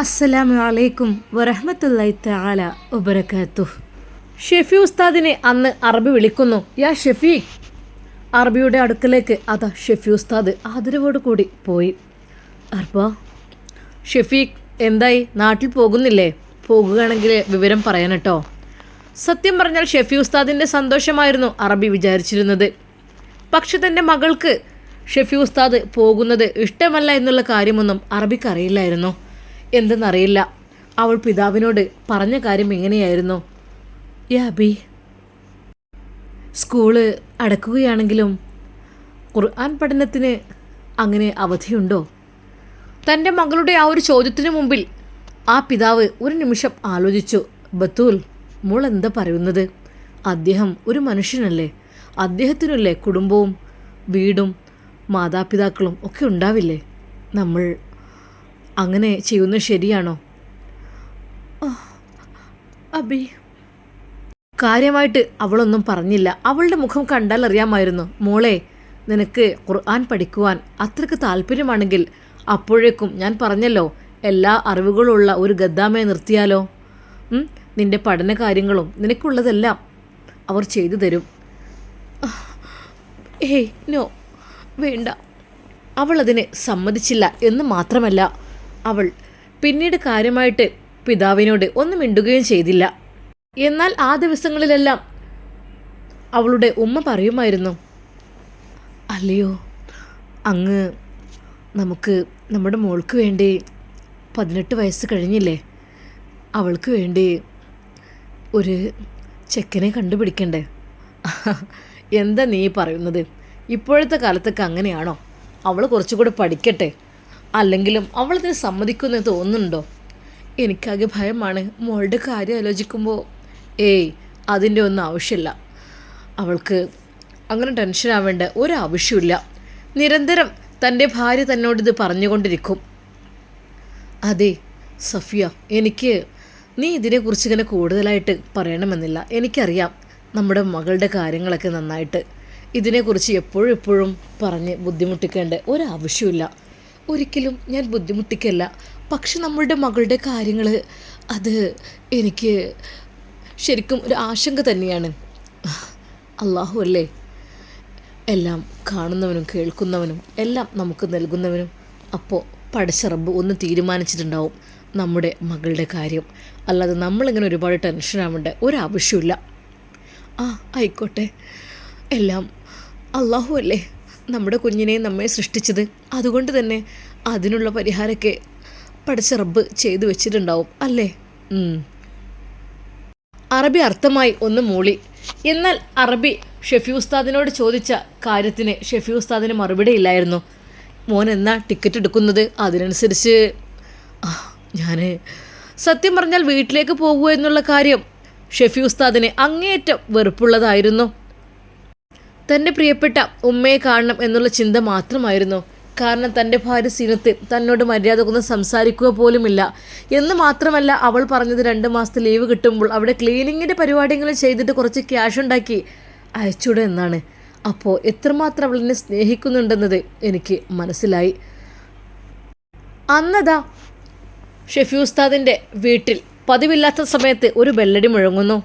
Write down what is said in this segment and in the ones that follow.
അസ്സലാമു അലൈക്കും വറഹമത്തല്ലായി തആല വബറകാത്തു ഷെഫി ഉസ്താദിനെ അന്ന് അറബി വിളിക്കുന്നു. യാ ഷെഫി. അറബിയുടെ അടുക്കലേക്ക് അതാ ഷെഫി ഉസ്താദ് ആദരവോട് കൂടി പോയി. അർബ ഷെഫീഖ് എന്തായി? നാട്ടിൽ പോകുന്നില്ലേ? പോകുകയാണെങ്കിൽ വിവരം പറയാൻ കേട്ടോ സത്യം പറഞ്ഞാൽ ഷെഫി ഉസ്താദിന്റെ സന്തോഷമായിരുന്നു അറബി വിചാരിച്ചിരുന്നത്. പക്ഷെ തന്റെ മകൾക്ക് ഷെഫി ഉസ്താദ് പോകുന്നത് ഇഷ്ടമല്ല എന്നുള്ള കാര്യമൊന്നും അറബിക്ക് അറിയില്ലായിരുന്നു. എന്തെന്നറിയില്ല. അവൾ പിതാവിനോട് പറഞ്ഞ കാര്യം എങ്ങനെയായിരുന്നു? യാ അബി. സ്കൂൾ അടക്കുകയാണെങ്കിലും ഖുർആൻ പഠനത്തിന് അങ്ങനെ അവധിയുണ്ടോ? തന്റെ മകളുടെ ആ ഒരു ചോദ്യത്തിന് മുമ്പിൽ ആ പിതാവ് ഒരു നിമിഷം ആലോചിച്ചു. ബത്തൂൽ മോൾ എന്താ പറയുന്നത്? അദ്ദേഹം ഒരു മനുഷ്യനല്ലേ? അദ്ദേഹത്തിനല്ലേ കുടുംബവും വീടും മാതാപിതാക്കളും ഒക്കെ ഉണ്ടാവില്ലേ? നമ്മൾ അങ്ങനെ ചെയ്യുന്നത് ശരിയാണോ? അബി. കാര്യമായിട്ട് അവളൊന്നും പറഞ്ഞില്ല. അവളുടെ മുഖം കണ്ടാൽ അറിയാമായിരുന്നു. മോളെ നിനക്ക് ഖുർആൻ പഠിക്കുവാൻ അത്രയ്ക്ക് താല്പര്യമാണെങ്കിൽ അപ്പോഴേക്കും ഞാൻ പറഞ്ഞല്ലോ എല്ലാ അറിവുകളുള്ള ഒരു ഗദ്ദാമയെ നിർത്തിയാലോ? നിന്റെ പഠന കാര്യങ്ങളും നിനക്കുള്ളതെല്ലാം അവർ ചെയ്തു തരും. ഏയ് നോ വേണ്ട. അവൾ അതിന് സമ്മതിച്ചില്ല എന്ന് മാത്രമല്ല അവൾ പിന്നീട് കാര്യമായിട്ട് പിതാവിനോട് ഒന്നും മിണ്ടുകയും ചെയ്തില്ല. എന്നാൽ ആ ദിവസങ്ങളിലെല്ലാം അവളുടെ ഉമ്മ പറയുമായിരുന്നു അല്ലയോ അങ്ങ് നമുക്ക് നമ്മുടെ മോൾക്ക് വേണ്ടി പതിനെട്ട് വയസ്സ് കഴിഞ്ഞില്ലേ? അവൾക്ക് വേണ്ടി ഒരു ചെക്കനെ കണ്ടുപിടിക്കണ്ടേ? എന്താ നീ പറയുന്നത്? ഇപ്പോഴത്തെ കാലത്തൊക്കെ അങ്ങനെയാണോ? അവൾ കുറച്ചുകൂടെ പഠിക്കട്ടെ. അല്ലെങ്കിലും അവളതിന് സമ്മതിക്കുമെന്ന് തോന്നുന്നുണ്ടോ? എനിക്കാകെ ഭയമാണ് മോളുടെ കാര്യം ആലോചിക്കുമ്പോൾ ഏയ് അതിന്റെ ഒന്നും ആവശ്യമില്ല. അവൾക്ക് അങ്ങനെ ടെൻഷൻ ആവേണ്ട ഒരാവശ്യമില്ല നിരന്തരം തന്റെ ഭാര്യ തന്നോട് ഇത് പറഞ്ഞുകൊണ്ടിരിക്കും. അതെ സഫിയ എനിക്ക് നീ ഇതിനെക്കുറിച്ച് ഇങ്ങനെ കൂടുതലായിട്ട് പറയണമെന്നില്ല. എനിക്കറിയാം നമ്മുടെ മകളുടെ കാര്യങ്ങളൊക്കെ നന്നായിട്ട്. ഇതിനെക്കുറിച്ച് എപ്പോഴും എപ്പോഴും പറഞ്ഞ് ബുദ്ധിമുട്ടിക്കേണ്ട ഒരാവശ്യമില്ല ഒരിക്കലും ഞാൻ ബുദ്ധിമുട്ടിക്കല്ല. പക്ഷെ നമ്മളുടെ മകളുടെ കാര്യങ്ങൾ അത് എനിക്ക് ശരിക്കും ഒരു ആശങ്ക തന്നെയാണ്. അള്ളാഹു അല്ലേ? എല്ലാം കാണുന്നവനും കേൾക്കുന്നവനും എല്ലാം നമുക്ക് നൽകുന്നവനും. അപ്പോൾ പടച്ചറബ് ഒന്ന് തീരുമാനിച്ചിട്ടുണ്ടാവും നമ്മുടെ മകളുടെ കാര്യം. അല്ലാതെ നമ്മളിങ്ങനെ ഒരുപാട് ടെൻഷൻ ആവേണ്ട ഒരാവശ്യമില്ല ആ ആയിക്കോട്ടെ. എല്ലാം അള്ളാഹു അല്ലേ? നമ്മുടെ കുഞ്ഞിനെ നമ്മെ സൃഷ്ടിച്ചത്. അതുകൊണ്ട് തന്നെ അതിനുള്ള പരിഹാരമൊക്കെ പഠിച്ച റബ്ബ് ചെയ്തു വെച്ചിട്ടുണ്ടാവും അല്ലേ? അറബി അർത്ഥമായി ഒന്ന് മൂളി. എന്നാൽ അറബി ഷെഫി ഉസ്താദിനോട് ചോദിച്ച കാര്യത്തിന് ഷെഫി ഉസ്താദിന് മറുപടി ഇല്ലായിരുന്നു. മോൻ എന്നാ ടിക്കറ്റ് എടുക്കുന്നത്? അതിനനുസരിച്ച് ഞാൻ സത്യം പറഞ്ഞാൽ വീട്ടിലേക്ക് പോകുക എന്നുള്ള കാര്യം ഷെഫി ഉസ്താദിന് അങ്ങേയറ്റം വെറുപ്പുള്ളതായിരുന്നു. തന്റെ പ്രിയപ്പെട്ട ഉമ്മയെ കാണണം എന്നുള്ള ചിന്ത മാത്രമായിരുന്നു. കാരണം തന്റെ ഭാര്യ സീനത്ത് തന്നോട് മര്യാദ കൊന്ന് സംസാരിക്കുക പോലുമില്ല. എന്ന് മാത്രമല്ല അവൾ പറഞ്ഞത് രണ്ട് മാസത്തെ ലീവ് കിട്ടുമ്പോൾ അവിടെ ക്ലീനിങ്ങിന്റെ പരിപാടികൾ ചെയ്തിട്ട് കുറച്ച് ക്യാഷ് ഉണ്ടാക്കി അയച്ചൂടെ എന്നാണ്. അപ്പോൾ എത്രമാത്രം അവൾ എന്നെ സ്നേഹിക്കുന്നുണ്ടെന്നത് എനിക്ക് മനസ്സിലായി. അന്നതാ ഷെഫി ഉസ്താദിന്റെ വീട്ടിൽ പതിവില്ലാത്ത സമയത്ത് ഒരു ബെല്ലടി മുഴങ്ങുന്നു.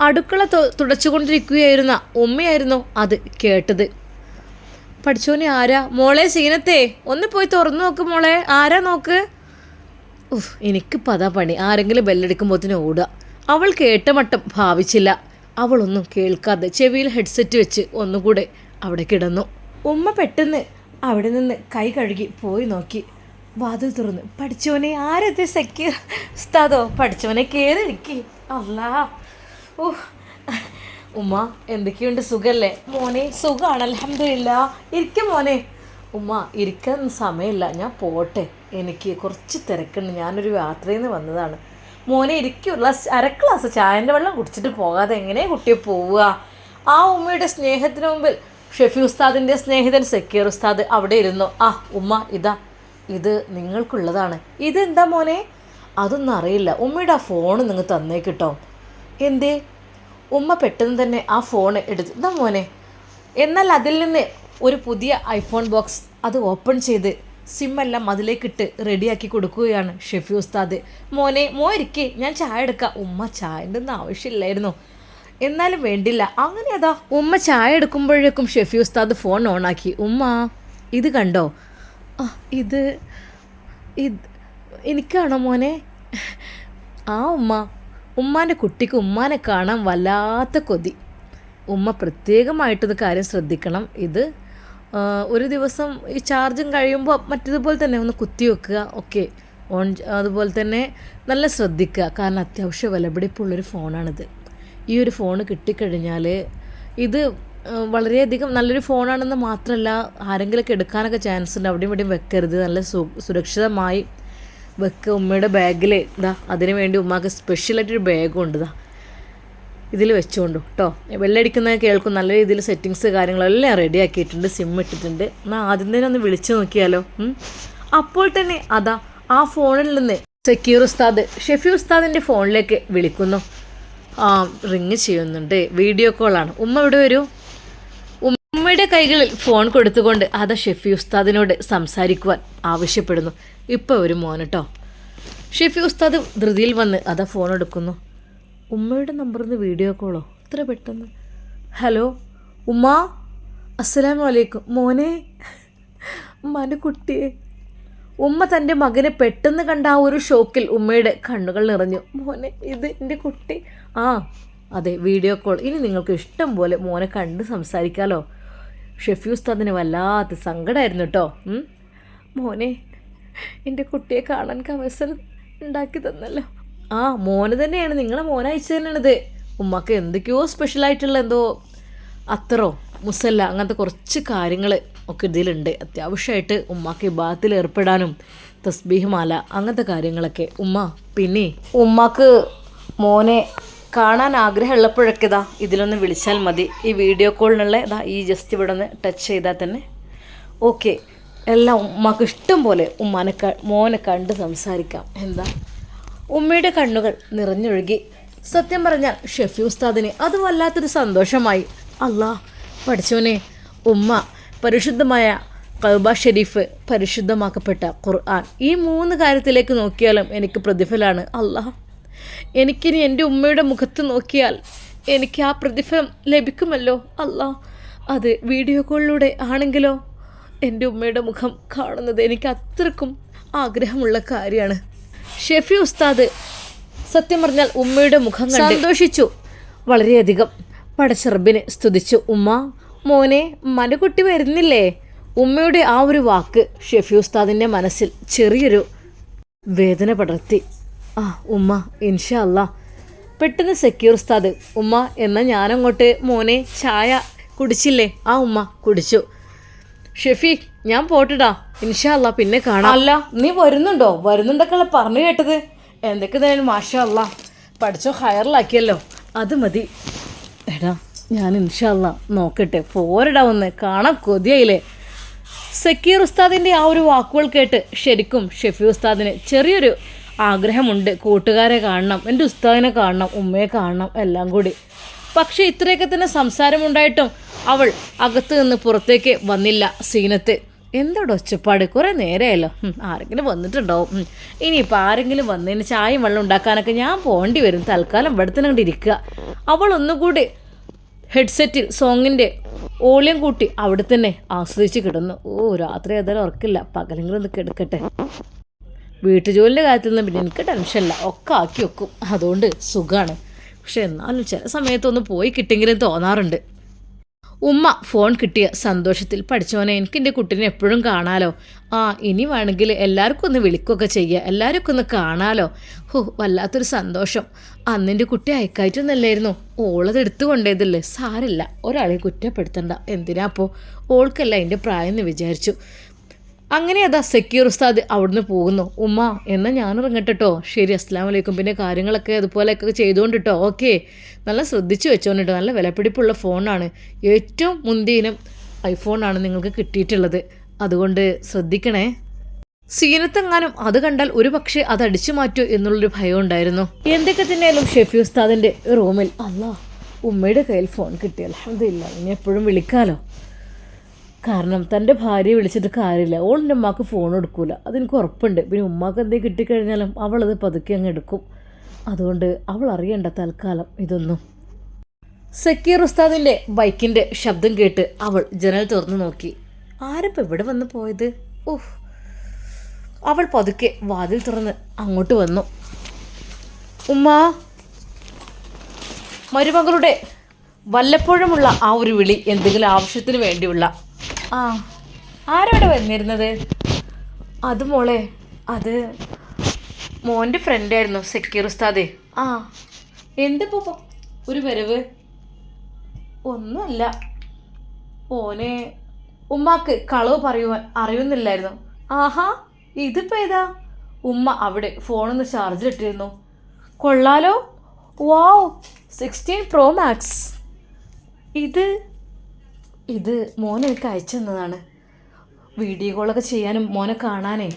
അടുക്കള തുടച്ചുകൊണ്ടിരിക്കുകയായിരുന്ന ഉമ്മയായിരുന്നു അത് കേട്ടത്. പഠിച്ചോനെ ആരാ? മോളെ സീനത്തെ ഒന്ന് പോയി തുറന്നു നോക്ക് മോളെ. ആരാ നോക്ക്? ഉഫ് എനിക്കിപ്പോൾ അതാ പണി. ആരെങ്കിലും ബെല്ലടിക്കുമ്പോഴത്തേന് ഓടുക. അവൾ കേട്ട മട്ടം ഭാവിച്ചില്ല. അവളൊന്നും കേൾക്കാതെ ചെവിയിൽ ഹെഡ്സെറ്റ് വെച്ച് ഒന്നുകൂടെ അവിടെ കിടന്നു. ഉമ്മ പെട്ടെന്ന് അവിടെ നിന്ന് കൈ കഴുകി പോയി നോക്കി. വാതിൽ തുറന്ന്. പഠിച്ചോനെ ആരത്തെ സെക്യൂർ ഉസ്താദോ പഠിച്ചോനെ കയറിയിരിക്കി അല്ലാ ഓ ഉമ്മ എന്തൊക്കെയുണ്ട്? സുഖല്ലേ? മോനെ സുഖമാണ് അലഹമില്ല ഇരിക്ക മോനെ. ഉമ്മ ഇരിക്കാൻ സമയമില്ല. ഞാൻ പോട്ടെ. എനിക്ക് കുറച്ച് തിരക്കുണ്ട്. ഞാനൊരു യാത്രയിൽ നിന്ന് വന്നതാണ്. മോനെ ഇരിക്കുള്ള അര ഗ്ലാസ് ചായന്റെ വെള്ളം കുടിച്ചിട്ട് പോകാതെ എങ്ങനെ കുട്ടിയെ പോവുക? ആ ഉമ്മയുടെ സ്നേഹത്തിന് മുമ്പിൽ ഷെഫി ഉസ്താദിന്റെ സ്നേഹിതൻ സക്കീർ ഉസ്താദ് അവിടെ ഇരുന്നു. ആ ഉമ്മ ഇതാ. ഇത് നിങ്ങൾക്കുള്ളതാണ്. ഇതെന്താ മോനെ? അതൊന്നും അറിയില്ല. ഉമ്മയുടെ ആ ഫോൺ നിങ്ങൾ തന്നേക്കിട്ടോ എന്തേ? ഉമ്മ പെട്ടെന്ന് തന്നെ ആ ഫോൺ എടുത്തു ഇതാ മോനെ എന്നാൽ അതിൽ നിന്ന് ഒരു പുതിയ ഐഫോൺ ബോക്സ് അത് ഓപ്പൺ ചെയ്ത് സിമ്മെല്ലാം അതിലേക്കിട്ട് റെഡിയാക്കി കൊടുക്കുകയാണ് ഷെഫി ഉസ്താദ്. മോനെ മോ ഇരിക്കേ ഞാൻ ചായ എടുക്കാം. ഉമ്മ ചായ ഒന്നും ആവശ്യമില്ലായിരുന്നു. എന്നാലും വേണ്ടില്ല. അങ്ങനെ അതാ ഉമ്മ ചായ എടുക്കുമ്പോഴേക്കും ഷെഫി ഉസ്താദ് ഫോൺ ഓണാക്കി ഉമ്മ ഇത് കണ്ടോ? ആ ഇത് ഇത് എനിക്കാണോ മോനെ? ആ ഉമ്മ ഉമ്മാന്റെ കുട്ടിക്ക് ഉമ്മാനെ കാണാൻ വല്ലാത്ത കൊതി. ഉമ്മ പ്രത്യേകമായിട്ടത് കാര്യം ശ്രദ്ധിക്കണം. ഇത് ഒരു ദിവസം ഈ ചാർജും കഴിയുമ്പോൾ മറ്റേതുപോലെ തന്നെ ഒന്ന് കുത്തി വെക്കുക ഓക്കെ ഓൺ അതുപോലെ തന്നെ നല്ല ശ്രദ്ധിക്കുക. കാരണം അത്യാവശ്യം വിലപിടിപ്പുള്ളൊരു ഫോണാണിത്. ഈ ഒരു ഫോൺ കിട്ടിക്കഴിഞ്ഞാൽ ഇത് വളരെയധികം നല്ലൊരു ഫോണാണെന്ന് മാത്രമല്ല ആരെങ്കിലുമൊക്കെ എടുക്കാനൊക്കെ ചാൻസ് ഉണ്ട് അവിടെയും ഇവിടെയും വെക്കരുത്. നല്ല സുരക്ഷിതമായി വെക്കുക ഉമ്മയുടെ ബാഗിൽ ഇതാ അതിന് വേണ്ടി ഉമ്മാക്ക് സ്പെഷ്യലായിട്ടൊരു ബാഗും ഉണ്ട് ഇതാ ഇതിൽ വെച്ചുകൊണ്ടു കേട്ടോ വെള്ളടിക്കുന്നത് കേൾക്കും നല്ല രീതിയിൽ സെറ്റിങ്സ് കാര്യങ്ങളെല്ലാം റെഡി ആക്കിയിട്ടുണ്ട് സിം ഇട്ടിട്ടുണ്ട്. എന്നാൽ ആദ്യം തന്നെ ഒന്ന് വിളിച്ചു നോക്കിയാലോ അപ്പോൾ തന്നെ അതാ ആ ഫോണിൽ നിന്ന് സെക്യൂർ ഉസ്താദ് ഷെഫി ഉസ്താദിന്റെ ഫോണിലേക്ക് വിളിക്കുന്നു. ആ റിങ് ചെയ്യുന്നുണ്ട് വീഡിയോ കോളാണ് ഉമ്മ ഇവിടെ വരൂ? ഉമ്മയുടെ കൈകളിൽ ഫോൺ കൊടുത്തുകൊണ്ട് അതാ ഷെഫി ഉസ്താദിനോട് സംസാരിക്കുവാൻ ആവശ്യപ്പെടുന്നു. ഇപ്പോൾ ഒരു മോൻ കേട്ടോ ഷെഫി ഉസ്താദ് ധൃതിയിൽ വന്ന് അതാ ഫോൺ എടുക്കുന്നു. ഉമ്മയുടെ നമ്പറിൽ നിന്ന് വീഡിയോ കോളോ ഇത്ര പെട്ടെന്ന്. ഹലോ ഉമ്മ? അസ്സലാമു അലൈക്കും. മോനെ? ഉമ്മാന്റെ കുട്ടിയെ. ഉമ്മ തന്റെ മകനെ പെട്ടെന്ന് കണ്ട ആ ഒരു ഷോക്കിൽ ഉമ്മയുടെ കണ്ണുകൾ നിറഞ്ഞു. മോനെ ഇത് എന്റെ കുട്ടി. ആ അതെ വീഡിയോ കോൾ ഇനി നിങ്ങൾക്ക് ഇഷ്ടം പോലെ മോനെ കണ്ട് സംസാരിക്കാമല്ലോ ഷെഫി ഉസ്താദിന് വല്ലാത്ത സങ്കടമായിരുന്നു കേട്ടോ. മോനെ എന്റെ കുട്ടിയെ കാണാൻ അവസരം ഉണ്ടാക്കി തന്നല്ലോ. ആ മോന് തന്നെയാണ്. നിങ്ങളെ മോന അയച്ചു തന്നെയാണിത് ഉമ്മക്ക് എന്തൊക്കെയോ സ്പെഷ്യലായിട്ടുള്ള എന്തോ അത്രോ മുസല്ല അങ്ങനത്തെ കുറച്ച് കാര്യങ്ങൾ ഒക്കെ ഇതിലുണ്ട്. അത്യാവശ്യമായിട്ട് ഉമ്മാക്ക് വിഭാഗത്തിൽ ഏർപ്പെടാനും തസ്ബീഹ് മാല അങ്ങനത്തെ കാര്യങ്ങളൊക്കെ. ഉമ്മ പിന്നെ? ഉമ്മാക്ക് മോനെ കാണാൻ ആഗ്രഹമുള്ളപ്പോഴൊക്കെ ഇതാ ഇതിലൊന്ന് വിളിച്ചാൽ മതി. ഈ വീഡിയോ കോളിനുള്ള ഇതാ ഈ ജസ്റ്റ് ഇവിടെ ഒന്ന് ടച്ച് ചെയ്താൽ തന്നെ ഓക്കെ എല്ലാം ഉമ്മക്ക് ഇഷ്ടം പോലെ ഉമ്മാനെ ക മോനെ കണ്ട് സംസാരിക്കാം. എന്താ? ഉമ്മയുടെ കണ്ണുകൾ നിറഞ്ഞൊഴുകി. സത്യം പറഞ്ഞാൽ ഷെഫി ഉസ്താദിന് അത് വല്ലാത്തൊരു സന്തോഷമായി. അല്ലാ പഠിച്ചോനെ ഉമ്മ പരിശുദ്ധമായ കൗബ ഷെരീഫ് പരിശുദ്ധമാക്കപ്പെട്ട ഖുർആൻ. ഈ മൂന്ന് കാര്യത്തിലേക്ക് നോക്കിയാലും എനിക്ക് പ്രതിഫലമാണ്. അല്ലാ എനിക്കിനി എന്റെ ഉമ്മയുടെ മുഖത്ത് നോക്കിയാൽ എനിക്ക് ആ പ്രതിഫലം ലഭിക്കുമല്ലോ. അല്ലാ അത് വീഡിയോ കോളിലൂടെ ആണെങ്കിലോ? എന്റെ ഉമ്മയുടെ മുഖം കാണുന്നത് എനിക്ക് അത്രക്കും ആഗ്രഹമുള്ള കാര്യമാണ്. ഷെഫി ഉസ്താദ് സത്യം പറഞ്ഞാൽ ഉമ്മയുടെ മുഖം സന്തോഷിച്ചു. വളരെയധികം പടച്ചെറുബിനെ സ്തുതിച്ചു. ഉമ്മ മോനെ മനുകുട്ടി വരുന്നില്ലേ? ഉമ്മയുടെ ആ ഒരു വാക്ക് ഷെഫി ഉസ്താദിന്റെ മനസ്സിൽ ചെറിയൊരു വേദന പടർത്തി. ആ ഉമ്മ ഇൻഷാ അല്ലാ പെട്ടെന്ന് സെക്യൂർ ഉസ്താദ് ഉമ്മ എന്നാൽ ഞാനങ്ങോട്ട് മോനെ ചായ കുടിച്ചില്ലേ? ആ ഉമ്മ കുടിച്ചു. ഷെഫി ഞാൻ പോട്ടിടാ. ഇൻഷാല്ല പിന്നെ കാണാം. അല്ല നീ വരുന്നുണ്ടോ? വരുന്നുണ്ടൊക്കെ പറഞ്ഞു കേട്ടത്? എന്തൊക്കെ തന്നെ മാഷാ പഠിച്ചോ ഹയറിലാക്കിയല്ലോ. അത് മതി. എടാ ഞാൻ ഇൻഷാല്ല നോക്കട്ടെ. പോരടാ ഒന്ന്. കാണാൻ കൊതിയായില്ലേ? സക്കീർ ഉസ്താദിന്റെ ആ ഒരു വാക്കുകൾ കേട്ട് ശരിക്കും ഷെഫി ഉസ്താദിന് ചെറിയൊരു ആഗ്രഹമുണ്ട്. കൂട്ടുകാരെ കാണണം എന്റെ ഉസ്താദിനെ കാണണം ഉമ്മയെ കാണണം എല്ലാം കൂടി. പക്ഷേ ഇത്രയൊക്കെ തന്നെ സംസാരമുണ്ടായിട്ടും അവൾ അകത്ത് നിന്ന് പുറത്തേക്ക് വന്നില്ല സീനത്ത്. എന്തോടെ ഒച്ചപ്പാട്? കുറേ നേരമായല്ലോ ആരെങ്കിലും വന്നിട്ടുണ്ടാവും. ഇനിയിപ്പോൾ ആരെങ്കിലും വന്നതിന് ചായയും വെള്ളം ഉണ്ടാക്കാനൊക്കെ ഞാൻ പോകേണ്ടി വരും. തൽക്കാലം ഇവിടെ തന്നെ കണ്ട് ഇരിക്കുക അവൾ ഒന്നുകൂടി ഹെഡ്സെറ്റിൽ സോങ്ങിന്റെ ഓളിയം കൂട്ടി അവിടെ തന്നെ ആസ്വദിച്ച് കിടന്നു. ഓ രാത്രി ഏതായാലും ഉറക്കില്ല. പകലെങ്കിലും ഒന്ന് കിടക്കട്ടെ. വീട്ടുജോലിന്റെ കാര്യത്തിൽ നിന്ന് പിന്നെ എനിക്ക് ടെൻഷനില്ല. ഒക്കെ ആക്കി വെക്കും. അതുകൊണ്ട് സുഖമാണ് പക്ഷെ എന്നാലും ചില സമയത്തൊന്ന് പോയി കിട്ടിയെങ്കിലും തോന്നാറുണ്ട്. ഉമ്മ ഫോൺ കിട്ടിയ സന്തോഷത്തിൽ പഠിച്ചോനെ എനിക്ക് എന്റെ കുട്ടീനെ എപ്പോഴും കാണാലോ. ആ ഇനി വേണമെങ്കിൽ എല്ലാവർക്കും ഒന്ന് വിളിക്കുകയൊക്കെ ചെയ്യുക. എല്ലാവർക്കും ഒന്ന് കാണാലോ. ഹോ വല്ലാത്തൊരു സന്തോഷം. അന്നെന്റെ കുട്ടി അയക്കായിട്ടൊന്നല്ലായിരുന്നു. ഓളത് എടുത്തു കൊണ്ടേതില്ലേ സാരില്ല ഒരാളെ കുറ്റപ്പെടുത്തണ്ട. എന്തിനാ അപ്പോൾ? ഓൾക്കല്ല എന്റെ പ്രായം എന്ന് വിചാരിച്ചു. അങ്ങനെ അതാ സെക്യൂർ ഉസ്താദ് അവിടുന്ന് പോകുന്നു. ഉമ്മ എന്ന ഞാൻ ഇറങ്ങട്ടോ ശരി അസ്സാം വലൈക്കും പിന്നെ കാര്യങ്ങളൊക്കെ അതുപോലെയൊക്കെ ചെയ്തുകൊണ്ടിട്ടോ. ഓക്കെ. നല്ല ശ്രദ്ധിച്ച് വെച്ചോണ്ടിട്ടോ. നല്ല വിലപിടിപ്പുള്ള ഫോണാണ്. ഏറ്റവും മുന്തിയിനും ഐഫോണാണ് നിങ്ങൾക്ക് കിട്ടിയിട്ടുള്ളത്. അതുകൊണ്ട് ശ്രദ്ധിക്കണേ. സീനത്തെങ്ങാനും അത് കണ്ടാൽ ഒരു പക്ഷേ അത് അടിച്ചു മാറ്റൂ എന്നുള്ളൊരു ഭയം ഉണ്ടായിരുന്നു. എന്തൊക്കെ തന്നെയാലും ഷെഫി ഉസ്താദിന്റെ റൂമിൽ അല്ല ഉമ്മയുടെ കയ്യിൽ ഫോൺ കിട്ടിയാൽ അതില്ല ഇനി എപ്പോഴും വിളിക്കാലോ? കാരണം തന്റെ ഭാര്യയെ വിളിച്ചിട്ട് കാര്യമില്ല. ഓളിന്റെ ഉമ്മാക്ക് ഫോൺ എടുക്കൂല. അതെനിക്ക് ഉറപ്പുണ്ട്. പിന്നെ ഉമ്മാക്ക് എന്തെങ്കിലും കിട്ടിക്കഴിഞ്ഞാലും അവളത് പതുക്കെ അങ്ങ് എടുക്കും. അതുകൊണ്ട് അവൾ അറിയണ്ട തൽക്കാലം ഇതൊന്നും. സക്കീർ ഉസ്താദിന്റെ ബൈക്കിന്റെ ശബ്ദം കേട്ട് അവൾ ജനൽ തുറന്നു നോക്കി. ആരപ്പം ഇവിടെ വന്ന് പോയത്? ഓഹ് അവൾ പതുക്കെ വാതിൽ തുറന്ന് അങ്ങോട്ട് വന്നു. ഉമ്മ മരുമകളുടെ വല്ലപ്പോഴുമുള്ള ആ ഒരു വിളി എന്തെങ്കിലും ആവശ്യത്തിന് വേണ്ടിയുള്ള ആ ആരവിടെ വന്നിരുന്നത്? അത് മോളെ അത് മോന്റെ ഫ്രണ്ടായിരുന്നു സെക്യൂർ ഉസ്താദേ. ആ എന്തിപ്പോ പോ- ഒരു വരവ്? ഒന്നുമല്ല. ഓനെ ഉമ്മാക്ക് കളവ് പറയുവാൻ അറിയുന്നില്ലായിരുന്നു. ആഹാ ഇതിപ്പോ ഏതാ? ഉമ്മ അവിടെ ഫോണൊന്ന് ചാർജിലിട്ടിരുന്നു. കൊള്ളാലോ? വാവ് സിക്സ്റ്റീൻ പ്രോ മാക്സ് ഇത് ഇത് മോൻ എനിക്ക് അയച്ചു തന്നതാണ്. വീഡിയോ കോളൊക്കെ ചെയ്യാനും മോനെ കാണാനേ.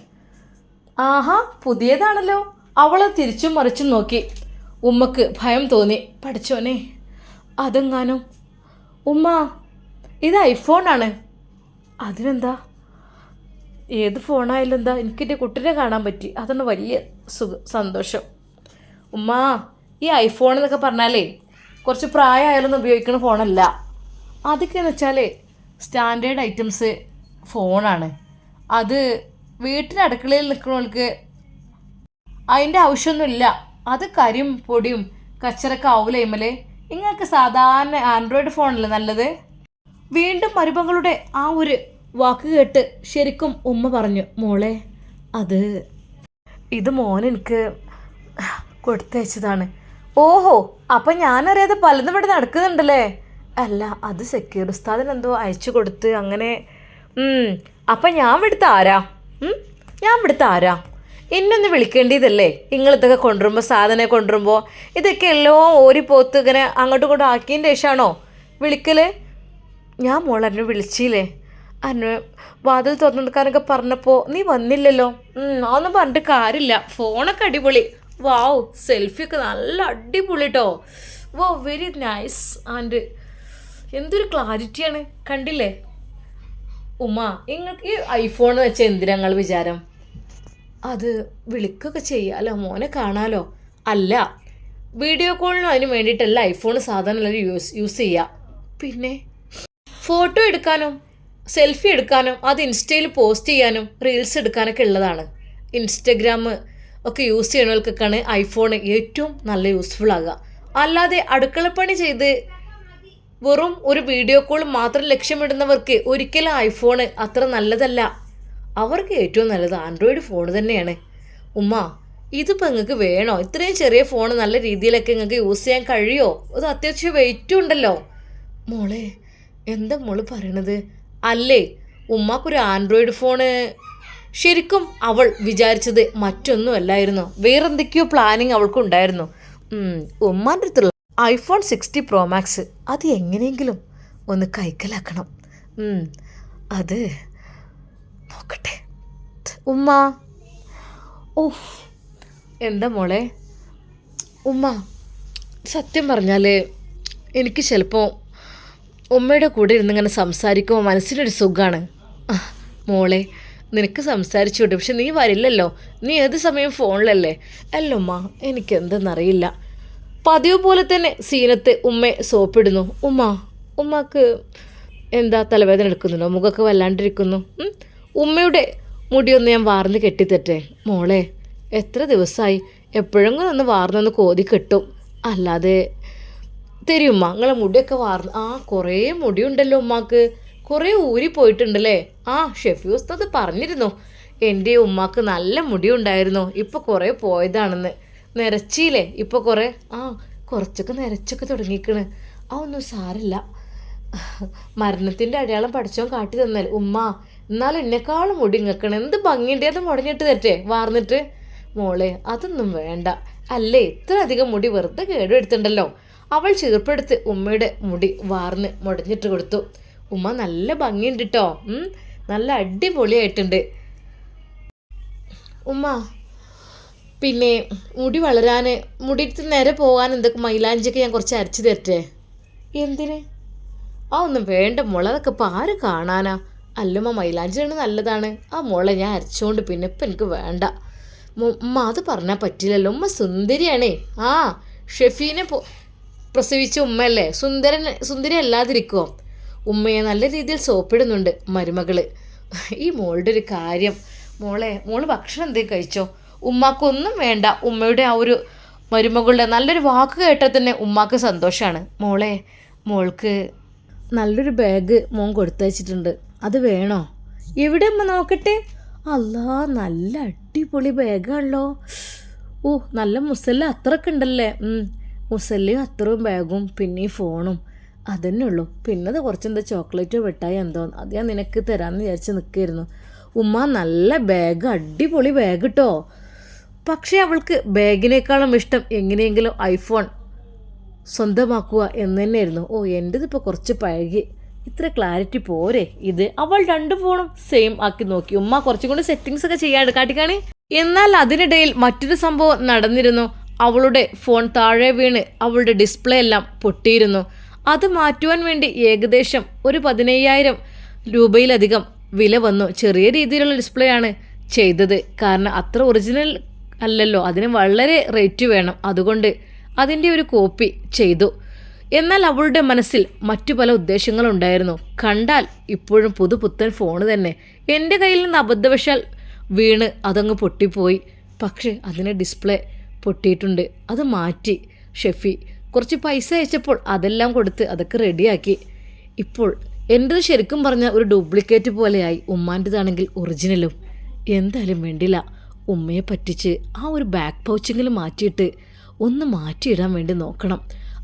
ആഹാ പുതിയതാണല്ലോ. അവളെ തിരിച്ചും മറിച്ചും നോക്കി. ഉമ്മക്ക് ഭയം തോന്നി. പഠിച്ചോനെ അതെങ്ങാനും? ഉമ്മ ഇത് ഐഫോണാണ്. അതിനെന്താ? ഏത് ഫോണായാലും എന്താ? എനിക്കെന്റെ കുട്ടീനെ കാണാൻ പറ്റി. അതാണ് വലിയ സുഖ സന്തോഷം. ഉമ്മ ഈ ഐഫോൺ എന്നൊക്കെ പറഞ്ഞാലേ കുറച്ച് പ്രായമായാലൊന്നും ഉപയോഗിക്കുന്ന ഫോണല്ല. അതൊക്കെ എന്ന് വെച്ചാൽ സ്റ്റാൻഡേർഡ് ഐറ്റംസ് ഫോണാണ് അത് വീട്ടിന്റെ അടുക്കളയിൽ നിൽക്കുന്നവർക്ക് അതിന്റെ ആവശ്യമൊന്നുമില്ല. അത് കരിയും പൊടിയും കച്ചറൊക്കെ ആവൂലേ നിങ്ങൾക്ക് സാധാരണ ആൻഡ്രോയിഡ് ഫോണല്ലേ നല്ലത്? വീണ്ടും മരുമകളുടെ ആ ഒരു വാക്ക് കേട്ട് ശരിക്കും ഉമ്മ പറഞ്ഞു മോളെ അത് ഇത് മോൻ എനിക്ക് കൊടുത്തയച്ചതാണ്. ഓഹോ അപ്പം ഞാനറിയാതെ പലതും ഇവിടെ നടക്കുന്നുണ്ടല്ലേ? അല്ല അത് സെക്യൂർ ഉസ്താദിന് എന്തോ അയച്ചു കൊടുത്ത് അങ്ങനെ അപ്പം ഞാൻ ഇവിടുത്തെ ആരാ? ഞാൻ ഇവിടുത്തെ ആരാ? എന്നൊന്ന് വിളിക്കേണ്ടതല്ലേ? നിങ്ങളിതൊക്കെ കൊണ്ടുവരുമ്പോൾ സാധനം കൊണ്ടുവരുമ്പോൾ ഇതൊക്കെ എല്ലാം ഓരിപ്പോത്ത് ഇങ്ങനെ അങ്ങോട്ടും ഇങ്ങോട്ടും ആക്കിയതിന്റെ ശേഷമാണോ വിളിക്കൽ ഞാൻ മോൾ എന്നെ വിളിച്ചില്ലേ? അന്ന് വാതിൽ തുറന്നെടുക്കാനൊക്കെ പറഞ്ഞപ്പോൾ നീ വന്നില്ലല്ലോ? അതൊന്നും പറഞ്ഞിട്ട് കാര്യമില്ല. ഫോണൊക്കെ അടിപൊളി. വാവ് സെൽഫിയൊക്കെ നല്ല അടിപൊളി കേട്ടോ വോ വെരി നൈസ് ആൻഡ് എന്തൊരു ക്ലാരിറ്റിയാണ് കണ്ടില്ലേ? ഉമ്മ നിങ്ങൾക്ക് ഈ ഐഫോൺ വെച്ച എന്തിനങ്ങൾ നിങ്ങൾ വിചാരം? അത് വിളിക്കൊക്കെ ചെയ്യാലോ മോനെ കാണാലോ? അല്ല വീഡിയോ കോളിനും അതിന് വേണ്ടിയിട്ടല്ല ഐഫോൺ സാധാരണ യൂസ് യൂസ് ചെയ്യുക പിന്നെ ഫോട്ടോ എടുക്കാനും സെൽഫി എടുക്കാനും അത് ഇൻസ്റ്റയിൽ പോസ്റ്റ് ചെയ്യാനും റീൽസ് എടുക്കാനൊക്കെ ഉള്ളതാണ്. ഇൻസ്റ്റഗ്രാം ഒക്കെ യൂസ് ചെയ്യണവർക്കൊക്കെയാണ് ഐഫോൺ ഏറ്റവും നല്ല യൂസ്ഫുൾ ആകുക അല്ലാതെ അടുക്കളപ്പണി ചെയ്ത് വെറും ഒരു വീഡിയോ കോൾ മാത്രം ലക്ഷ്യമിടുന്നവർക്ക് ഒരിക്കലും ഐഫോണ് അത്ര നല്ലതല്ല. അവർക്ക് ഏറ്റവും നല്ലത് ആൻഡ്രോയിഡ് ഫോൺ തന്നെയാണ്. ഉമ്മ ഇതിപ്പോൾ നിങ്ങൾക്ക് വേണോ? ഇത്രയും ചെറിയ ഫോൺ നല്ല രീതിയിലൊക്കെ നിങ്ങൾക്ക് യൂസ് ചെയ്യാൻ കഴിയുമോ അത് അത്യാവശ്യം വെയിറ്റും ഉണ്ടല്ലോ. മോളെ എന്താ മോൾ പറയണത്? അല്ലേ ഉമ്മാക്കൊരു ആൻഡ്രോയിഡ് ഫോണ് ശരിക്കും അവൾ വിചാരിച്ചത് മറ്റൊന്നുമല്ലായിരുന്നു. വേറെന്തൊക്കെയോ പ്ലാനിങ് അവൾക്കുണ്ടായിരുന്നു. ഉമ്മാന്റെ അടുത്തുള്ള ഐഫോൺ സിക്സ്റ്റി പ്രോ മാക്സ്. അത് എങ്ങനെയെങ്കിലും ഒന്ന് കൈക്കലാക്കണം. അത് നോക്കട്ടെ. ഉമ്മ. ഓ എന്താ മോളെ? ഉമ്മ സത്യം പറഞ്ഞാൽ എനിക്ക് ചിലപ്പോൾ ഉമ്മയുടെ കൂടെ ഇരുന്നിങ്ങനെ സംസാരിക്കുമ്പോൾ മനസ്സിനൊരു സുഖമാണ് മോളെ നിനക്ക് സംസാരിച്ചുകൊണ്ട് പക്ഷെ നീ വരില്ലല്ലോ. നീ ഏത് സമയം ഫോണിലല്ലേ? അല്ല ഉമ്മ എനിക്ക് എന്തെന്നറിയില്ല പതിവ് പോലെ തന്നെ സീനത്ത് ഉമ്മ സോപ്പിടുന്നു. ഉമ്മ ഉമ്മക്ക് എന്താ തലവേദന എടുക്കുന്നുണ്ടോ? മുഖമൊക്കെ വല്ലാണ്ടിരിക്കുന്നു? ഉമ്മയുടെ മുടിയൊന്ന് ഞാൻ വാർന്ന് കെട്ടിത്തട്ടെ. മോളെ എത്ര ദിവസമായി എപ്പോഴെങ്കിലും ഒന്ന് വാർന്നൊന്ന് കോതി കെട്ടും. അല്ലാതെ തരുമ്മ നിങ്ങളെ മുടിയൊക്കെ വാർന്ന്. ആ കുറേ മുടിയുണ്ടല്ലോ ഉമ്മാക്ക്. കുറേ ഊരി പോയിട്ടുണ്ടല്ലേ? ആ ഷെഫി അത് പറഞ്ഞിരുന്നു. എന്റെ ഉമ്മാക്ക് നല്ല മുടിയുണ്ടായിരുന്നു. ഇപ്പോൾ കുറേ പോയതാണെന്ന്. നിരച്ചില്ലേ ഇപ്പോൾ കുറേ ആ കുറച്ചൊക്കെ നിരച്ചൊക്കെ തുടങ്ങിക്കണ് ആ ഒന്നും സാരില്ല. മരണത്തിന്റെ അടയാളം പഠിച്ചോൻ കാട്ടി തന്നാൽ ഉമ്മ എന്നാലും എന്നെക്കാളും മുടി എന്ത് ഭംഗിയുണ്ട്? അത് മുടഞ്ഞിട്ട് തെറ്റേ വാർന്നിട്ട്. മോളെ അതൊന്നും വേണ്ട. അല്ലേ ഇത്ര അധികം മുടി വെറുതെ കേടുവെടുത്തുണ്ടല്ലോ അവൾ ചീർപ്പെടുത്ത് ഉമ്മയുടെ മുടി വാർന്ന് മുടഞ്ഞിട്ട് കൊടുത്തു. ഉമ്മ നല്ല ഭംഗിയുണ്ട് കേട്ടോ നല്ല അടിപൊളിയായിട്ടുണ്ട്. ഉമ്മ പിന്നെ മുടി വളരാൻ മുടിയിട്ട് നേരെ പോകാൻ എന്തൊക്കെ മൈലാഞ്ചിയൊക്കെ ഞാൻ കുറച്ച് അരച്ചു തരട്ടെ? എന്തിന്? ആ ഒന്നും വേണ്ട മുള അതൊക്കെ ഇപ്പം ആര് കാണാനാ? അല്ലുമ്മ മൈലാഞ്ചിയാണ് നല്ലതാണ്. ആ മുള ഞാൻ അരച്ചുകൊണ്ട് പിന്നെ ഇപ്പം എനിക്ക് വേണ്ട. ഉമ്മ അത് പറഞ്ഞാൽ പറ്റില്ലല്ലോ. ഉമ്മ സുന്ദരിയാണേ. ആ ഷെഫീനെ പോ പ്രസവിച്ച ഉമ്മയല്ലേ? സുന്ദരൻ സുന്ദരി അല്ലാതിരിക്കുമോ ഉമ്മയെ നല്ല രീതിയിൽ സോപ്പിടുന്നുണ്ട് മരുമകൾ. ഈ മോളുടെ ഒരു കാര്യം. മോളെ മോൾ ഭക്ഷണം എന്തേ കഴിച്ചോ? ഉമ്മാക്കൊന്നും വേണ്ട. ഉമ്മയുടെ ആ ഒരു മരുമകളുടെ നല്ലൊരു വാക്ക് കേട്ടാൽ തന്നെ ഉമ്മാക്ക് സന്തോഷമാണ് മോളെ മോൾക്ക് നല്ലൊരു ബാഗ് മോൻ കൊടുത്തയച്ചിട്ടുണ്ട്. അത് വേണോ? എവിടെ അമ്മ നോക്കട്ടെ? അല്ലാ നല്ല അടിപൊളി ബാഗാണല്ലോ ഓ നല്ല മുസല്ല അത്രയൊക്കെ ഉണ്ടല്ലേ? മുസല്ലയും അത്രയും ബാഗും പിന്നെ ഈ ഫോണും അതന്നെ ഉള്ളൂ. പിന്നെ അത് കുറച്ചെന്താ ചോക്ലേറ്റോ വെട്ടായി എന്തോ. അത് ഞാൻ നിനക്ക് തരാമെന്ന് വിചാരിച്ച് നിൽക്കായിരുന്നു ഉമ്മ നല്ല ബാഗ് അടിപൊളി ബാഗ് കേട്ടോ പക്ഷേ അവൾക്ക് ബാഗിനേക്കാളും ഇഷ്ടം എങ്ങനെയെങ്കിലും ഐഫോൺ സ്വന്തമാക്കുക എന്ന് തന്നെയായിരുന്നു. ഓ എന്റെതിപ്പോൾ കുറച്ച് പഴകി. ഇത്ര ക്ലാരിറ്റി പോരെ. ഇത് അവൾ രണ്ട് ഫോണും സെയിം ആക്കി നോക്കി. ഉമ്മ കുറച്ചും കൂടി സെറ്റിങ്സ് ഒക്കെ ചെയ്യാണ്ട് കാട്ടിക്കാണി. എന്നാൽ അതിനിടയിൽ മറ്റൊരു സംഭവം നടന്നിരുന്നു. അവളുടെ ഫോൺ താഴെ വീണ് അവളുടെ ഡിസ്പ്ലേ എല്ലാം പൊട്ടിയിരുന്നു. അത് മാറ്റുവാൻ വേണ്ടി ഏകദേശം ഒരു പതിനയ്യായിരം രൂപയിലധികം വില വന്നു. ചെറിയ രീതിയിലുള്ള ഡിസ്പ്ലേ ആണ് ചെയ്തത്. കാരണം അത്ര ഒറിജിനൽ അല്ലല്ലോ അതിന് വളരെ റേറ്റ് വേണം. അതുകൊണ്ട് അതിന്റെ ഒരു കോപ്പി ചെയ്തു. എന്നാൽ അവളുടെ മനസ്സിൽ മറ്റു പല ഉദ്ദേശങ്ങളുണ്ടായിരുന്നു. കണ്ടാൽ ഇപ്പോഴും പുതുപുത്തൻ ഫോണ് തന്നെ. എന്റെ കയ്യിൽ നിന്ന് അബദ്ധവശാൽ വീണ് അതങ്ങ് പൊട്ടിപ്പോയി. പക്ഷേ അതിന് ഡിസ്പ്ലേ പൊട്ടിയിട്ടുണ്ട്. അത് മാറ്റി. ഷെഫി കുറച്ച് പൈസ അയച്ചപ്പോൾ അതെല്ലാം കൊടുത്ത് അതൊക്കെ റെഡിയാക്കി ഇപ്പോൾ എന്റെത് ശരിക്കും പറഞ്ഞാൽ ഒരു ഡ്യൂപ്ലിക്കേറ്റ് പോലെയായി. ഉമ്മാന്റെതാണെങ്കിൽ ഒറിജിനലും എന്തായാലും വേണ്ടില്ല ഉമ്മയെ പറ്റിച്ച് ആ ഒരു ബാക്ക് പൗച്ചെങ്കിലും മാറ്റിയിട്ട് ഒന്ന് മാറ്റിയിടാൻ വേണ്ടി നോക്കണം.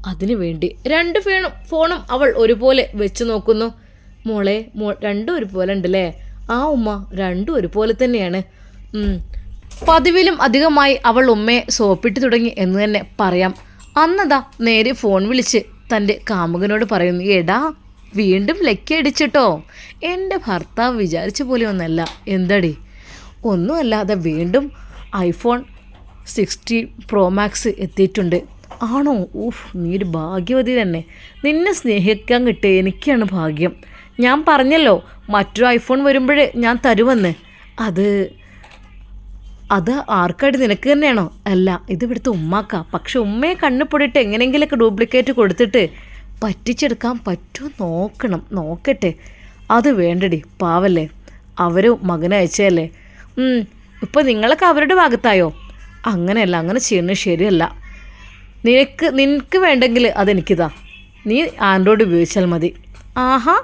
അതിനു വേണ്ടി രണ്ട് ഫോണും ഫോണും അവൾ ഒരുപോലെ വെച്ച് നോക്കുന്നു. മോളെ മോ രണ്ടും ഒരുപോലെ ഉണ്ടല്ലേ? ആ ഉമ്മ രണ്ടും ഒരുപോലെ തന്നെയാണ്. പതിവിലും അധികമായി അവൾ ഉമ്മയെ സോപ്പിട്ട് തുടങ്ങി എന്ന് തന്നെ പറയാം. അന്നതാ നേരെ ഫോൺ വിളിച്ച് തന്റെ കാമുകനോട് പറയുന്നു എടാ വീണ്ടും ലക്കടിച്ചിട്ടോ എന്റെ ഭർത്താവ് വിചാരിച്ച പോലെ ഒന്നല്ല. എന്തടി? ഒന്നുമല്ലാതെ വീണ്ടും ഐഫോൺ സിക്സ്റ്റി പ്രോ മാക്സ് എത്തിയിട്ടുണ്ട്. ആണോ? ഊഫ് നീ ഒരു ഭാഗ്യവതി തന്നെ. നിന്നെ സ്നേഹിക്കാൻ കിട്ടിയ എനിക്കാണ് ഭാഗ്യം. ഞാൻ പറഞ്ഞല്ലോ മറ്റൊരു ഐഫോൺ വരുമ്പോഴേ ഞാൻ തരുമെന്ന്. അത് അത് ആർക്കായിട്ട് നിനക്ക് തന്നെയാണോ? അല്ല ഇത് ഇവിടുത്തെ ഉമ്മാക്ക. പക്ഷെ ഉമ്മയെ കണ്ണുപൊടിയിട്ട് എങ്ങനെയെങ്കിലൊക്കെ ഡ്യൂപ്ലിക്കേറ്റ് കൊടുത്തിട്ട് പറ്റിച്ചെടുക്കാൻ പറ്റുമോ നോക്കണം. നോക്കട്ടെ. അത് വേണ്ടടി പാവല്ലേ? അവർ മകനയച്ചതല്ലേ ഇപ്പം നിങ്ങളൊക്കെ അവരുടെ ഭാഗത്തായോ? അങ്ങനെയല്ല അങ്ങനെ ചെയ്യുന്നത് ശരിയല്ല. നിനക്ക് നിനക്ക് വേണ്ടെങ്കിൽ അതെനിക്കിതാ. നീ ആൻഡ്രോയിഡ് ഉപയോഗിച്ചാൽ മതി. ആഹാ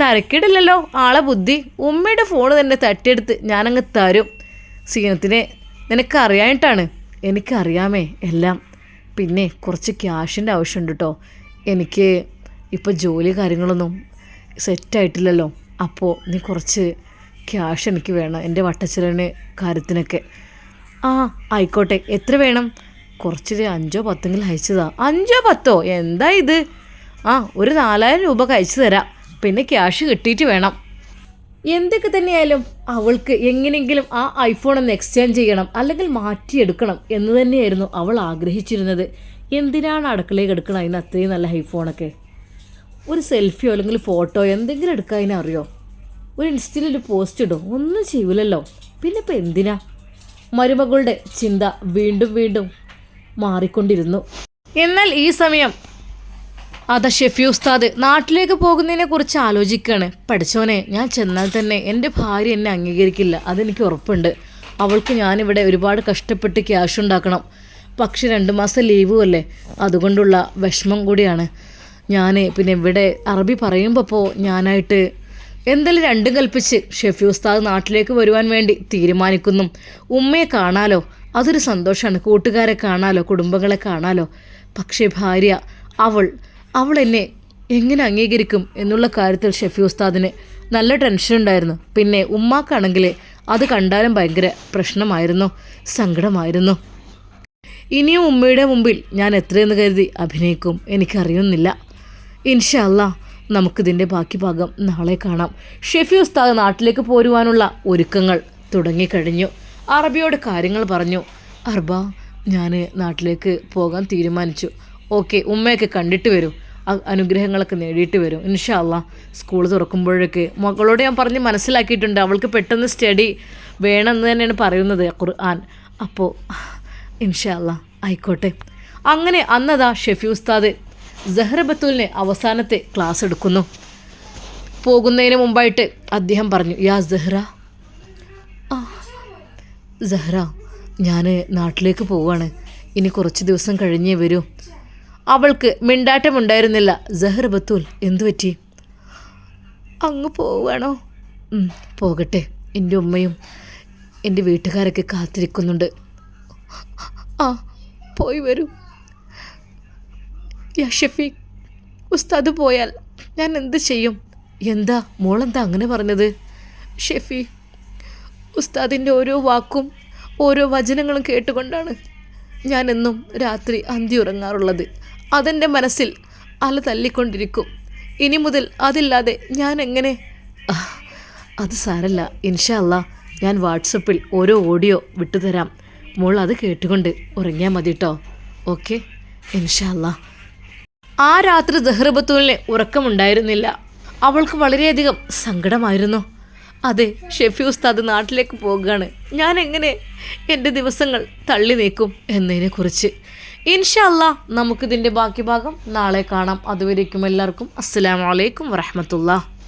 തരക്കിടില്ലല്ലോ. ആളെ ബുദ്ധി. ഉമ്മയുടെ ഫോൺ തന്നെ തട്ടിയെടുത്ത് ഞാനങ്ങ് തരും. സീനത്തിനെ നിനക്കറിയായിട്ടാണ് എനിക്കറിയാമേ എല്ലാം. പിന്നെ കുറച്ച് ക്യാഷിന്റെ ആവശ്യമുണ്ട് കേട്ടോ എനിക്ക് ഇപ്പോൾ ജോലി കാര്യങ്ങളൊന്നും സെറ്റായിട്ടില്ലല്ലോ അപ്പോൾ നീ കുറച്ച് ക്യാഷ് എനിക്ക് വേണം എന്റെ വട്ടച്ചിലന് കാര്യത്തിനൊക്കെ. ആ ആയിക്കോട്ടെ എത്ര വേണം? കുറച്ച് അഞ്ചോ പത്തെങ്കിലും അയച്ചതാ. അഞ്ചോ പത്തോ? എന്താ ഇത്? ആ ഒരു നാലായിരം രൂപ കഴിച്ചു തരാം. പിന്നെ ക്യാഷ് കിട്ടിയിട്ട് വേണം. എന്തൊക്കെ തന്നെയായാലും അവൾക്ക് എങ്ങനെയെങ്കിലും ആ ഐഫോൺ ഒന്ന് എക്സ്ചേഞ്ച് ചെയ്യണം അല്ലെങ്കിൽ മാറ്റിയെടുക്കണം എന്ന് തന്നെയായിരുന്നു അവൾ ആഗ്രഹിച്ചിരുന്നത്. എന്തിനാണ് അടുക്കളയിൽ എടുക്കണം അതിന് അത്രയും നല്ല ഐഫോണൊക്കെ ഒരു സെൽഫിയോ അല്ലെങ്കിൽ ഫോട്ടോ എന്തെങ്കിലും എടുക്കാൻ അറിയോ? ഒരു ഇൻസ്റ്റയിൽ ഒരു പോസ്റ്റ് ഇടും. ഒന്നും ചെയ്യൂലല്ലോ. പിന്നെ ഇപ്പം എന്തിനാ? മരുമകളുടെ ചിന്ത വീണ്ടും വീണ്ടും മാറിക്കൊണ്ടിരുന്നു. എന്നാൽ ഈ സമയം അത ഷെഫി ഉസ്താദ് നാട്ടിലേക്ക് പോകുന്നതിനെ കുറിച്ച് ആലോചിക്കുകയാണ് പഠിച്ചോനെ ഞാൻ ചെന്നാൽ തന്നെ എന്റെ ഭാര്യ എന്നെ അംഗീകരിക്കില്ല. അതെനിക്ക് ഉറപ്പുണ്ട്. അവൾക്ക് ഞാനിവിടെ ഒരുപാട് കഷ്ടപ്പെട്ട് ക്യാഷ് ഉണ്ടാക്കണം. പക്ഷെ രണ്ട് മാസം ലീവും അല്ലേ? അതുകൊണ്ടുള്ള വിഷമം കൂടിയാണ്. ഞാൻ പിന്നെ ഇവിടെ അറബി പറയുമ്പോൾ ഞാനായിട്ട് എന്തായാലും രണ്ടും കൽപ്പിച്ച് ഷെഫി ഉസ്താദ് നാട്ടിലേക്ക് വരുവാൻ വേണ്ടി തീരുമാനിക്കുന്നു? ഉമ്മയെ കാണാലോ? അതൊരു സന്തോഷമാണ് കൂട്ടുകാരെ കാണാലോ? കുടുംബങ്ങളെ കാണാലോ? പക്ഷേ ഭാര്യ അവൾ അവൾ എന്നെ എങ്ങനെ അംഗീകരിക്കും എന്നുള്ള കാര്യത്തിൽ ഷെഫി ഉസ്താദിന് നല്ല ടെൻഷൻ ഉണ്ടായിരുന്നു. പിന്നെ ഉമ്മാക്കാണെങ്കിൽ അത് കണ്ടാലും ഭയങ്കര പ്രശ്നമായിരുന്നു സങ്കടമായിരുന്നു. ഇനിയും ഉമ്മയുടെ മുമ്പിൽ ഞാൻ എത്രയെന്ന് കരുതി അഭിനയിക്കും എനിക്കറിയുന്നില്ല. ഇൻഷല്ല നമുക്കിതിന്റെ ബാക്കി ഭാഗം നാളെ കാണാം. ഷെഫി ഉസ്താദ് നാട്ടിലേക്ക് പോരുവാനുള്ള ഒരുക്കങ്ങൾ തുടങ്ങിക്കഴിഞ്ഞു. അറബിയോട് കാര്യങ്ങൾ പറഞ്ഞു. അർബ ഞാൻ നാട്ടിലേക്ക് പോകാൻ തീരുമാനിച്ചു. ഓക്കെ ഉമ്മയൊക്കെ കണ്ടിട്ട് വരും. അനുഗ്രഹങ്ങളൊക്കെ നേടിയിട്ട് വരും. ഇൻഷാല്ല സ്കൂൾ തുറക്കുമ്പോഴൊക്കെ മകളോട് ഞാൻ പറഞ്ഞ് മനസ്സിലാക്കിയിട്ടുണ്ട്. അവൾക്ക് പെട്ടെന്ന് സ്റ്റഡി വേണമെന്ന് തന്നെയാണ് പറയുന്നത് ഖുർആൻ. അപ്പോൾ ഇൻഷാല്ല ആയിക്കോട്ടെ. അങ്ങനെ അന്നതാ ഷെഫി ഉസ്താദ് ബത്തൂലിനെ അവസാനത്തെ ക്ലാസ് എടുക്കുന്നു. പോകുന്നതിന് മുമ്പായിട്ട് അദ്ദേഹം പറഞ്ഞു യാ സെഹ്റ. ആ സെഹ്റ ഞാൻ നാട്ടിലേക്ക് പോവുകയാണ്. ഇനി കുറച്ച് ദിവസം കഴിഞ്ഞേ വരൂ. അവൾക്ക് മിണ്ടാട്ടമുണ്ടായിരുന്നില്ല സെഹ്റ ബത്തൂൽ എന്തു പറ്റി? അങ്ങ് പോവുകയാണോ? പോകട്ടെ. എന്റെ ഉമ്മയും എന്റെ വീട്ടുകാരൊക്കെ കാത്തിരിക്കുന്നുണ്ട്. ആ പോയി വരൂ. യാ ഷഫീഖ് ഉസ്താദ് പോയാൽ ഞാൻ എന്ത് ചെയ്യും? എന്താ? മോളെന്താ അങ്ങനെ പറഞ്ഞത്? ഷെഫി ഉസ്താദിന്റെ ഓരോ വാക്കും ഓരോ വചനങ്ങളും കേട്ടുകൊണ്ടാണ് ഞാൻ എന്നും രാത്രി അന്തി ഉറങ്ങാറുള്ളത് അതെന്റെ മനസ്സിൽ അല തല്ലിക്കൊണ്ടിരിക്കും. ഇനി മുതൽ അതില്ലാതെ ഞാൻ എങ്ങനെ? അത് സാരല്ല. ഇൻഷല്ല ഞാൻ വാട്സപ്പിൽ ഓരോ ഓഡിയോ വിട്ടുതരാം. മോൾ അത് കേട്ടുകൊണ്ട് ഉറങ്ങിയാൽ മതി കേട്ടോ ഓക്കെ? ഇൻഷാ അല്ലാ ആ രാത്രി ദഹ്റബത്തുലിന് ഉറക്കമുണ്ടായിരുന്നില്ല. അവൾക്ക് വളരെയധികം സങ്കടമായിരുന്നു. അതെ ഷെഫി ഉസ്താദ് നാട്ടിലേക്ക് പോകുകയാണ് ഞാൻ എങ്ങനെ എന്റെ ദിവസങ്ങൾ തള്ളി നീക്കും എന്നതിനെക്കുറിച്ച്. ഇൻഷാ അല്ലാ നമുക്കിതിന്റെ ബാക്കി ഭാഗം നാളെ കാണാം. അതുവരേക്കും എല്ലാവർക്കും അസ്സാം വലൈക്കും വറഹമത്തുള്ള